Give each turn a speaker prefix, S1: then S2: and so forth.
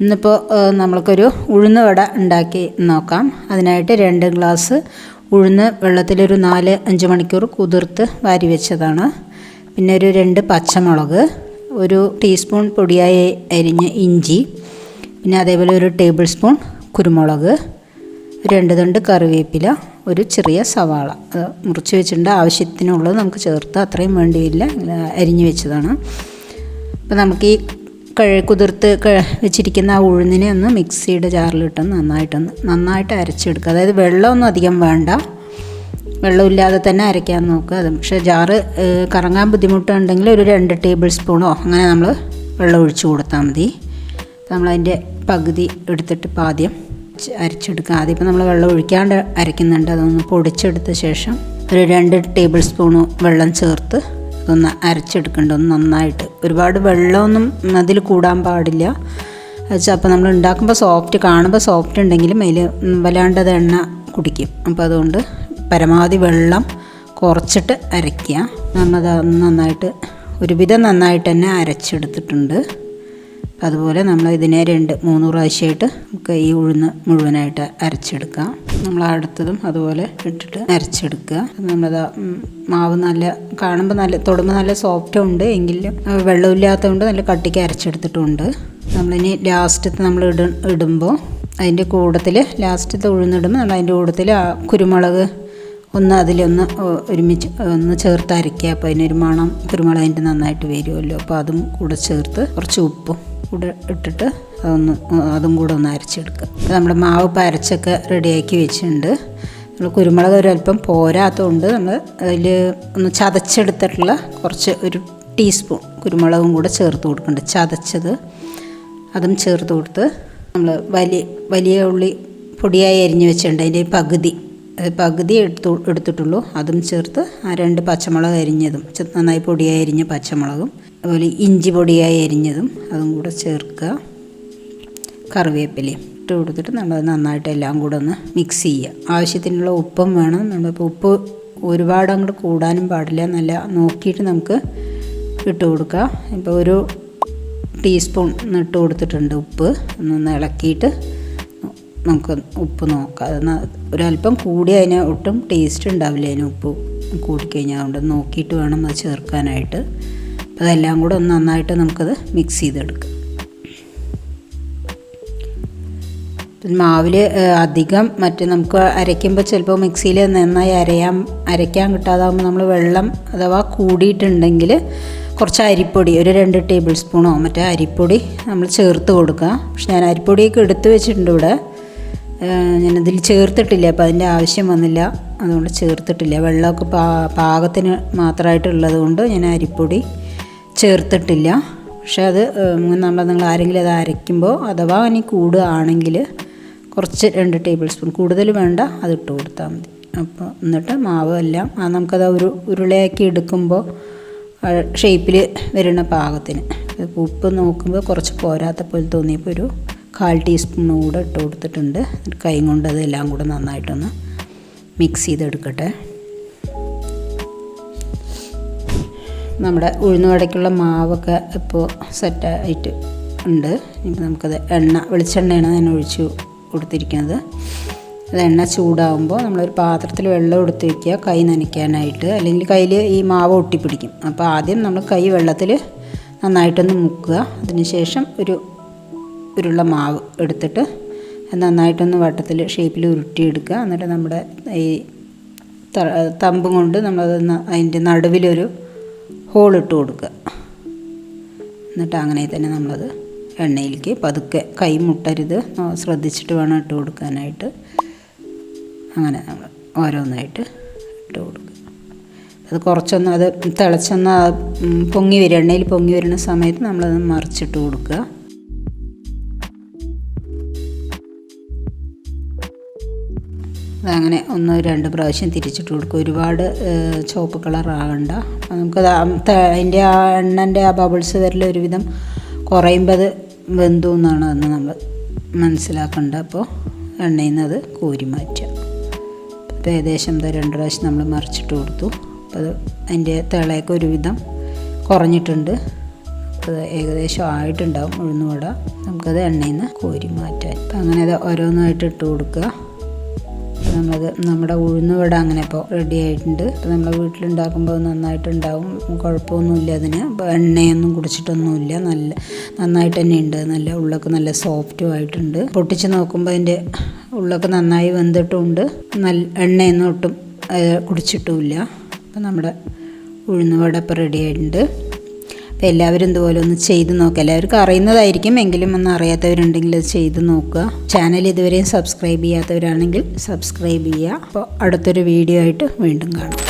S1: ഇന്നിപ്പോൾ നമ്മൾക്കൊരു ഉഴുന്ന് വട ഉണ്ടാക്കി നോക്കാം. അതിനായിട്ട് രണ്ട് ഗ്ലാസ് ഉഴുന്ന് വെള്ളത്തിലൊരു നാല് അഞ്ച് മണിക്കൂർ കുതിർത്ത് വാരി വെച്ചതാണ്. പിന്നെ ഒരു രണ്ട് പച്ചമുളക് ഒരു ടീസ്പൂൺ പൊടിയായി അരിഞ്ഞ ഇഞ്ചി പിന്നെ അതേപോലെ ഒരു ടേബിൾ സ്പൂൺ കുരുമുളക് രണ്ട് തണ്ട് കറിവേപ്പില ഒരു ചെറിയ സവാള. അത് മുറിച്ച് വെച്ചിട്ടുണ്ട്. ആവശ്യത്തിനുള്ളത് നമുക്ക് ചേർത്ത് അത്രയും വേണ്ടിയില്ല. അരിഞ്ഞു വെച്ചതാണ്. അപ്പോൾ നമുക്ക് ഈ കുതിർത്ത് വെച്ചിരിക്കുന്ന ആ ഉഴുന്നിനെ ഒന്ന് മിക്സിയുടെ ജാറിലിട്ടൊന്ന് നന്നായിട്ടൊന്ന് നന്നായിട്ട് അരച്ചെടുക്കുക. അതായത് വെള്ളമൊന്നും അധികം വേണ്ട. വെള്ളമില്ലാതെ തന്നെ അരയ്ക്കാൻ നോക്കുക അത്. പക്ഷേ ജാറ് കറങ്ങാൻ ബുദ്ധിമുട്ടുണ്ടെങ്കിൽ ഒരു രണ്ട് ടേബിൾ സ്പൂണോ അങ്ങനെ നമ്മൾ വെള്ളം ഒഴിച്ച് കൊടുത്താൽ മതി. നമ്മളതിന്റെ പകുതി എടുത്തിട്ട് ഇപ്പം ആദ്യം അരച്ചെടുക്കുക. ആദ്യം ഇപ്പം നമ്മൾ വെള്ളം ഒഴിക്കാണ്ട് അരയ്ക്കുന്നുണ്ട്. അതൊന്ന് പൊടിച്ചെടുത്ത ശേഷം ഒരു രണ്ട് ടേബിൾ സ്പൂണ് വെള്ളം ചേർത്ത് അതൊന്ന് അരച്ചെടുക്കേണ്ട ഒന്ന് നന്നായിട്ട് ഒരുപാട് വെള്ളമൊന്നും അതിൽ കൂടാൻ പാടില്ല. അപ്പോൾ നമ്മൾ ഉണ്ടാക്കുമ്പോൾ സോഫ്റ്റ് കാണുമ്പോൾ സോഫ്റ്റ് ഉണ്ടെങ്കിലും അതിൽ വല്ലാണ്ട് അത് എണ്ണ കുടിക്കും. അപ്പോൾ അതുകൊണ്ട് പരമാവധി വെള്ളം കുറച്ചിട്ട് അരയ്ക്കുക. നമ്മളത് നന്നായിട്ട് ഒരുവിധം നന്നായിട്ട് തന്നെ അരച്ചെടുത്തിട്ടുണ്ട്. അതുപോലെ നമ്മൾ ഇതിനെ രണ്ട് മൂന്ന് പ്രാവശ്യമായിട്ട് നമുക്ക് ഈ ഉഴുന്ന് മുഴുവനായിട്ട് അരച്ചെടുക്കാം. നമ്മൾ അടുത്തതും അതുപോലെ ഇട്ടിട്ട് അരച്ചെടുക്കുക. നമ്മളത് മാവ് നല്ല കാണുമ്പോൾ നല്ല തൊടുമ്പോൾ നല്ല സോഫ്റ്റ് ഉണ്ട്. എങ്കിലും വെള്ളമില്ലാത്തതുകൊണ്ട് നല്ല കട്ടിക്ക് അരച്ചെടുത്തിട്ടുണ്ട്. നമ്മളിനി ലാസ്റ്റത്തെ നമ്മൾ ഇട ഇടുമ്പോൾ അതിന്റെ കൂട്ടത്തിൽ ലാസ്റ്റത്തെ ഉഴുന്നിടുമ്പോൾ നമ്മൾ അതിന്റെ കൂട്ടത്തിൽ കുരുമുളക് ഒന്ന് അതിലൊന്ന് ഒരുമിച്ച് ഒന്ന് ചേർത്ത് അരയ്ക്കുക. അപ്പോൾ അതിനൊരു മണം കുരുമുളകിന്റെ നന്നായിട്ട് വരുമല്ലോ. അപ്പോൾ അതും കൂടെ ചേർത്ത് കുറച്ച് ഉപ്പും കൂടെ ഇട്ടിട്ട് അതൊന്ന് അതും കൂടെ ഒന്ന് അരച്ചെടുക്കുക. അപ്പോൾ നമ്മുടെ മാവ് ഇപ്പോൾ അരച്ചൊക്കെ റെഡിയാക്കി വെച്ചിട്ടുണ്ട്. നമ്മൾ കുരുമുളക് ഒരല്പം പോരാത്തതുകൊണ്ട് നമ്മൾ അതിൽ ഒന്ന് ചതച്ചെടുത്തിട്ടുള്ള കുറച്ച് ഒരു ടീസ്പൂൺ കുരുമുളകും കൂടെ ചേർത്ത് കൊടുക്കുന്നുണ്ട്. ചതച്ചത് അതും ചേർത്ത് കൊടുത്ത് നമ്മൾ വലിയ വലിയ ഉള്ളി പൊടിയായി അരിഞ്ഞ് വെച്ചിട്ടുണ്ട്. അതിന്റെ പകുതി പകുതി എടുത്തു എടുത്തിട്ടുള്ളൂ. അതും ചേർത്ത് ആ രണ്ട് പച്ചമുളക് അരിഞ്ഞതും നന്നായി പൊടിയായി അരിഞ്ഞ പച്ചമുളകും അതുപോലെ ഇഞ്ചി പൊടിയായി അരിഞ്ഞതും അതും കൂടെ ചേർക്കുക. കറിവേപ്പിലയും ഇട്ട് കൊടുത്തിട്ട് നമ്മൾ നന്നായിട്ട് എല്ലാം കൂടെ ഒന്ന് മിക്സ് ചെയ്യുക. ആവശ്യത്തിനുള്ള ഉപ്പും വേണം. നമ്മളിപ്പോൾ ഉപ്പ് ഒരുപാട് അങ്ങോട്ട് കൂടാനും പാടില്ല. നല്ല നോക്കിയിട്ട് നമുക്ക് ഇട്ട് കൊടുക്കുക. ഇപ്പോൾ ഒരു ടീസ്പൂൺ ഇട്ട് കൊടുത്തിട്ടുണ്ട് ഉപ്പ്. ഒന്ന് ഇളക്കിയിട്ട് നമുക്ക് ഉപ്പ് നോക്കാം. ഒരല്പം കൂടി അതിന് ഒട്ടും ടേസ്റ്റ് ഉണ്ടാവില്ല അതിന് ഉപ്പ് കൂടിക്കഴിഞ്ഞാൽ അതുകൊണ്ട് നോക്കിയിട്ട് വേണം അത് ചേർക്കാനായിട്ട്. അപ്പോൾ അതെല്ലാം കൂടെ ഒന്ന് നന്നായിട്ട് നമുക്കത് മിക്സ് ചെയ്തെടുക്കാം. മാവിൽ അധികം മറ്റേ നമുക്ക് അരയ്ക്കുമ്പോൾ ചിലപ്പോൾ മിക്സിയിൽ നന്നായി അരയാൻ അരയ്ക്കാൻ കിട്ടാതാകുമ്പോൾ നമ്മൾ വെള്ളം അഥവാ കൂടിയിട്ടുണ്ടെങ്കിൽ കുറച്ച് അരിപ്പൊടി ഒരു രണ്ട് ടേബിൾ സ്പൂണോ മറ്റേ അരിപ്പൊടി നമ്മൾ ചേർത്ത് കൊടുക്കുക. പക്ഷെ ഞാൻ അരിപ്പൊടിയൊക്കെ എടുത്ത് വെച്ചിട്ടുണ്ട് ഇവിടെ. ഞാനതിൽ ചേർത്തിട്ടില്ല അപ്പോൾ അതിന്റെ ആവശ്യം വന്നില്ല. അതുകൊണ്ട് ചേർത്തിട്ടില്ല. വെള്ളമൊക്കെ പാ പാകത്തിന് മാത്രമായിട്ടുള്ളത് കൊണ്ട് ഞാൻ അരിപ്പൊടി ചേർത്തിട്ടില്ല. പക്ഷേ അത് നമ്മൾ നിങ്ങൾ ആരെങ്കിലും അത് അരയ്ക്കുമ്പോൾ അഥവാ ഇനി കൂടുകയാണെങ്കിൽ കുറച്ച് രണ്ട് ടേബിൾ സ്പൂൺ കൂടുതൽ വേണ്ട അത് ഇട്ട് കൊടുത്താൽ മതി. അപ്പോൾ എന്നിട്ട് മാവ് എല്ലാം ആ നമുക്കത് ഒരു ഉരുളയാക്കി എടുക്കുമ്പോൾ ഷേപ്പിൽ വരുന്ന പാകത്തിന്. ഉപ്പ് നോക്കുമ്പോൾ കുറച്ച് പോരാത്ത പോലെ തോന്നിയപ്പോൾ ഒരു കാൽ ടീസ്പൂൺ കൂടെ ഇട്ട് കൊടുത്തിട്ടുണ്ട്. കൈ കൊണ്ട് അതെല്ലാം കൂടെ നന്നായിട്ടൊന്ന് മിക്സ് ചെയ്തെടുക്കട്ടെ. നമ്മുടെ ഉഴുന്നുവടയ്ക്കുള്ള മാവൊക്കെ ഇപ്പോൾ സെറ്റായിട്ട് ഉണ്ട്. ഇനി നമുക്കത് എണ്ണ വെളിച്ചെണ്ണയാണ് ഞാൻ ഒഴിച്ച് കൊടുത്തിരിക്കുന്നത്. അത് എണ്ണ ചൂടാകുമ്പോൾ നമ്മളൊരു പാത്രത്തിൽ വെള്ളം എടുത്ത് വയ്ക്കുക കൈ നനയ്ക്കാനായിട്ട്. അല്ലെങ്കിൽ കയ്യിൽ ഈ മാവ് ഒട്ടിപ്പിടിക്കും. അപ്പോൾ ആദ്യം നമ്മൾ കൈ വെള്ളത്തിൽ നന്നായിട്ടൊന്ന് മുക്കുക. അതിനുശേഷം ഒരു ഉരുള മാവ് എടുത്തിട്ട് നന്നായിട്ടൊന്ന് വട്ടത്തിൽ ഷേപ്പിൽ ഉരുട്ടിയെടുക്കുക. എന്നിട്ട് നമ്മുടെ ഈ തമ്പ് കൊണ്ട് നമ്മളത് ന- അതിന്റെ നടുവിലൊരു ഹോളിട്ട് കൊടുക്കുക. എന്നിട്ട് അങ്ങനെ തന്നെ നമ്മളത് എണ്ണയിലേക്ക് പതുക്കെ കൈ മുട്ടരുത്. ശ്രദ്ധിച്ചിട്ട് വേണം ഇട്ട് കൊടുക്കാനായിട്ട്. അങ്ങനെ നമ്മൾ ഓരോന്നായിട്ട് ഇട്ട് കൊടുക്കുക. അത് കുറച്ചൊന്ന് അത് തിളച്ചൊന്ന് പൊങ്ങി വരും. എണ്ണയിൽ പൊങ്ങി വരുന്ന സമയത്ത് നമ്മളത് മറിച്ചിട്ട് കൊടുക്കുക. അതങ്ങനെ ഒന്ന് രണ്ട് പ്രാവശ്യം തിരിച്ചിട്ട് കൊടുക്കും. ഒരുപാട് ചുവപ്പ് കളർ ആകണ്ട. നമുക്ക് അതിന്റെ ആ എണ്ണന്റെ ആ ബബിൾസ് വരൽ ഒരുവിധം കുറയുമ്പോൾ അത് വെന്തു എന്നാണ് അന്ന് നമ്മൾ മനസ്സിലാക്കേണ്ടത്. അപ്പോൾ എണ്ണയിൽ നിന്ന് അത് കോരി മാറ്റുക. അപ്പോൾ ഏകദേശം രണ്ട് പ്രാവശ്യം നമ്മൾ മറിച്ചിട്ട് കൊടുത്തു. അപ്പോൾ അത് അതിന്റെ തിളയൊക്കെ ഒരുവിധം കുറഞ്ഞിട്ടുണ്ട്. അത് ഏകദേശം ആയിട്ടുണ്ടാവും. ഉഴുന്നുവട നമുക്കത് എണ്ണയിൽ നിന്ന് കോരി മാറ്റാൻ. അപ്പം അങ്ങനെ അത് ഓരോന്നായിട്ട് ഇട്ട് കൊടുക്കുക. നമ്മളത് നമ്മുടെ ഉഴുന്നുവട അങ്ങനെ ഇപ്പോൾ റെഡി ആയിട്ടുണ്ട്. അപ്പോൾ നമ്മൾ വീട്ടിലുണ്ടാക്കുമ്പോൾ നന്നായിട്ടുണ്ടാവും. കുഴപ്പമൊന്നുമില്ല അതിന്. എണ്ണയൊന്നും കുടിച്ചിട്ടൊന്നുമില്ല. നല്ല നന്നായിട്ട് തന്നെ ഉണ്ട്. നല്ല ഉള്ളൊക്കെ നല്ല സോഫ്റ്റും ആയിട്ടുണ്ട്. പൊട്ടിച്ച് നോക്കുമ്പോൾ അതിന്റെ ഉള്ളൊക്കെ നന്നായി വെന്തിട്ടുമുണ്ട് നല്ല എണ്ണയൊന്നും ഒട്ടും കുടിച്ചിട്ടുമില്ല. അപ്പോൾ നമ്മുടെ ഉഴുന്നുവട ഇപ്പോൾ റെഡി ആയിട്ടുണ്ട്. അപ്പോൾ എല്ലാവരും ഇതുപോലെ ഒന്ന് ചെയ്ത് നോക്കുക എല്ലാവർക്കും അറിയുന്നതായിരിക്കും. എങ്കിലും ഒന്ന് അറിയാത്തവരുണ്ടെങ്കിൽ അത് ചെയ്ത് നോക്കുക. ചാനൽ ഇതുവരെയും സബ്സ്ക്രൈബ് ചെയ്യാത്തവരാണെങ്കിൽ സബ്സ്ക്രൈബ് ചെയ്യുക. അപ്പോൾ അടുത്തൊരു വീഡിയോ ആയിട്ട് വീണ്ടും കാണാം.